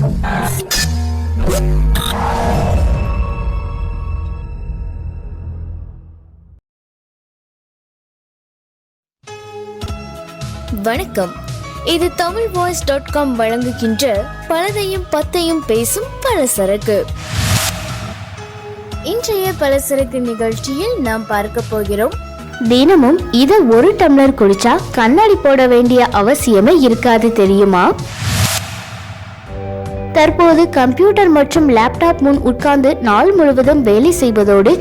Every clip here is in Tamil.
வணக்கம். இது தமிழ் வாய்ஸ் டாட் காம் வழங்குகின்ற பலதையும் பத்தையும் பேசும் பலசரக்கு. இன்றைய பலசரக்கு நிகழ்ச்சியில் நாம் பார்க்க போகிறோம். தினமும் இதை ஒரு டம்ளர் குடிச்சா கண்ணாடி போட வேண்டிய அவசியமே இருக்காது தெரியுமா? தற்போது கம்ப்யூட்டர் மற்றும் லேப்டாப் முன் உட்கார்ந்து நாள் முழுவதும் வேலை செய்வதோடு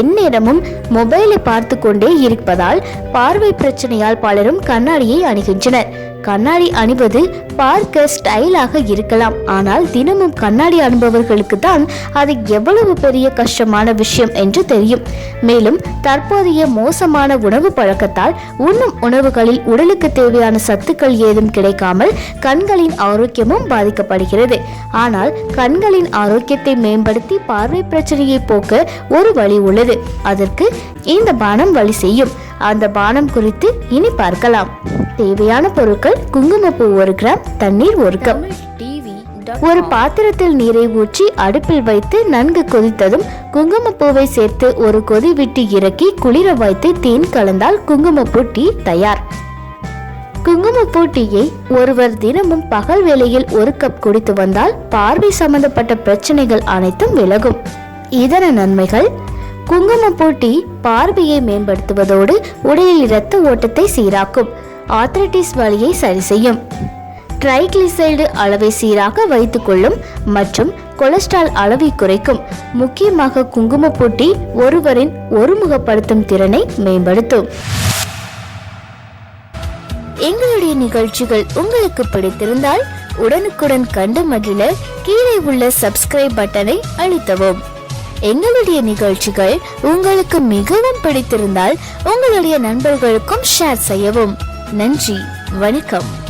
எந்நேரமும் மொபைலை பார்த்து கொண்டே இருப்பதால் பார்வை பிரச்சனையால் பலரும் கண்ணாடியை அணிகின்றனர். கண்ணாடி அணிவது பார்க்க ஸ்டைலாக இருக்கலாம். ஆனால் தினமும் கண்ணாடி அணிபவர்களுக்கு தான் அது எவ்வளவு பெரிய கஷ்டமான விஷயம் என்று தெரியும். மேலும் தற்போதைய மோசமான உணவு பழக்கத்தால் உண்ணும் உணவுகளில் உடலுக்கு தேவையான சத்துக்கள் ஏதும் கிடைக்காமல் கண்களின் ஆரோக்கியமும் பாதிக்கப்படுகிறது. ஆனால் கண்களின் ஆரோக்கியத்தை மேம்படுத்தி பார்வை பிரச்சனையை போக்க ஒரு வழி உள்ளது. அதற்கு இந்த பானம் வழி செய்யும். அந்த பானம் குறித்து இனி பார்க்கலாம். தேவையான பொருட்கள் குங்குமப்பூ ஒரு கிராம் தண்ணீர் ஒரு கப். ஒரு பாத்திரத்தில் நீரை ஊற்றி அடுப்பில் வைத்து நன்கு கொதித்ததும் குங்குமப்பூவை சேர்த்து ஒரு கொதி விட்டு இறக்கி குளிர வைத்து தேன் கலந்தால் குங்குமப்பூ டீ தயார். குங்குமப்பூ டீயை ஒருவர் தினமும் பகல் வேளையில் ஒரு கப் குடித்து வந்தால் பார்வை சம்பந்தப்பட்ட பிரச்சனைகள் அனைத்தும் விலகும். இதர நன்மைகள் குங்குமப்பூ டீ பார்வையை மேம்படுத்துவதோடு உடலில் இரத்த ஓட்டத்தை சீராக்கும். ஆத்ரட்டிஸ் வலியை சரி செய்யும். ட்ரைக்ளிசைடு அளவை சீராக வைத்துக்கொள்ளும் மற்றும் கொலஸ்ட்ரால் அளவை குறைக்கும். முக்கியமாக குங்குமப்பூ பூட்டி ஒருவரின் ஒருமுகப்படுத்தும் திறனை மேம்படுத்தும். எங்களுடைய நிகழ்ச்சிகள் உங்களுக்கு பிடித்திருந்தால் உடனுக்குடன் கண்டு மகிழ கீழே உள்ள சப்ஸ்கிரைப் பட்டனை அழுத்தவும். எங்களுடைய நிகழ்ச்சிகள் உங்களுக்கு மிகவும் பிடித்திருந்தால் உங்களுடைய நண்பர்களுக்கும் ஷேர் செய்யவும். நன்றி வணக்கம்.